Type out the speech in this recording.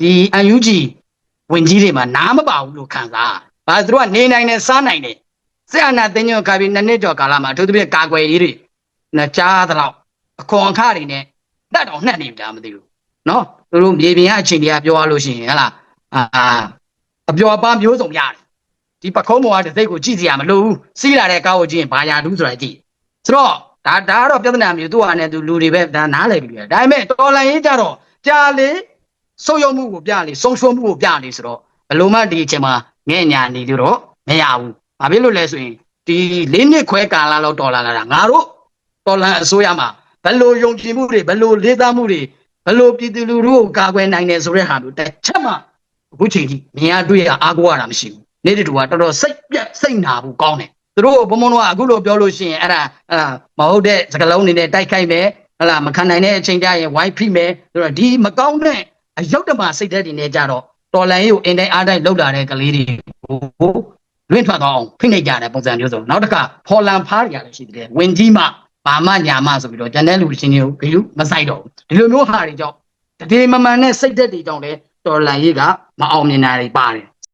ဒီ UNG ဝင်ကြီးတွေမှာနားမပါဘူးလို့ခံစား။ဘာသူတို့ကနေနိုင်တယ်စားနိုင်တယ်။စစ်အာဏာသိမ်းညွန့်ခါပြီးနှစ်နှစ်ကျော်ကာလမှာအထူးသဖြင့်ကာကွယ်ရေးတွေနဲ့ကြားသလောက်အခွန်အခတွေနဲ့တတ်တော်နှက်နေပြီလားမသိဘူး။နော်သူတို့မြေပြင်ကအချိန်တွေကပြောရလို့ရှိရင်ဟလာအာအပျော်ပါမျိုးစုံရတယ်။ဒီပခုံးပေါ်ကတစ်စိတ်ကိုကြည့်စရာမလိုဘူး။စီးလာတဲ့ကားကိုကြည့်ရင်ဘာယာတူးဆိုတာကြည့်။ဆိုတော့ဒါဒါကတော့ပြဿနာမျိုးသူ့ဟာနဲ့သူလူတွေပဲဒါနားလည်ပြီ။ဒါပေမဲ့တော်လန်ရေးကြတော့ကြာလေ ဆုံးယုံမှုကိုပြလေဆုံးရှုံးမှုကိုပြလေဆိုတော့ဘယ်လိုမှဒီအချိန်မှာငဲ့ညာနေလို့တော့မရဘူး။ဘာဖြစ်လို့လဲဆိုရင်ဒီလေးနှစ်ခွဲကာလလောက်တော်လာလာတာငါတို့တော်လန်အစိုးရမှာဘယ်လိုယုံကြည်မှုတွေဘယ်လိုလေးစားမှုတွေဘယ်လိုပြည်သူလူထုကိုကာကွယ်နိုင်တယ်ဆိုတဲ့ဟာမျိုးတစ်ချက်မှအခုချိန်ကြီးမြင်ရတွေ့ရအားကိုးရတာမရှိဘူး။နေ့တူကတော်တော်စိတ်ပြက်စိတ်နာဘူးကောင်းတယ်။သူတို့ဘုံဘုံတော့အခုလိုပြောလို့ရှိရင်အဲ့ဒါအဲ့ဒါမဟုတ်တဲ့စကလုံးနေနဲ့တိုက်ခိုက်မယ်ဟလာမခံနိုင်တဲ့အချိန်ကျရင်ဝိုင်းဖိမယ်ဆိုတော့ဒီမကောင်းတဲ့ အယုတ်တမစိတ်ဓာတ်တွေနဲ့ကြတော့တော်လန်ရေးကိုအင်တိုင်းအားတိုင်းလောက်လာတဲ့ကလေးတွေကိုလွင့်ထွက်သွားအောင်ဖိနှိပ်ကြတဲ့ပုံစံမျိုးဆိုနောက်တစ်ခါဖော်လန်ဖားတွေရတယ်ရှိတယ်ဝင်ကြီးမှဘာမှညာမှဆိုပြီးတော့ဂျန်တဲ့လူချင်းတွေကိုဂရုမစိုက်တော့ဘူးဒီလိုမျိုးဟာတွေကြောင့်တတိမမှန်တဲ့စိတ်ဓာတ်တွေကြောင့်လည်းတော်လန်ရေးကမအောင်မြင်တာတွေပါတယ်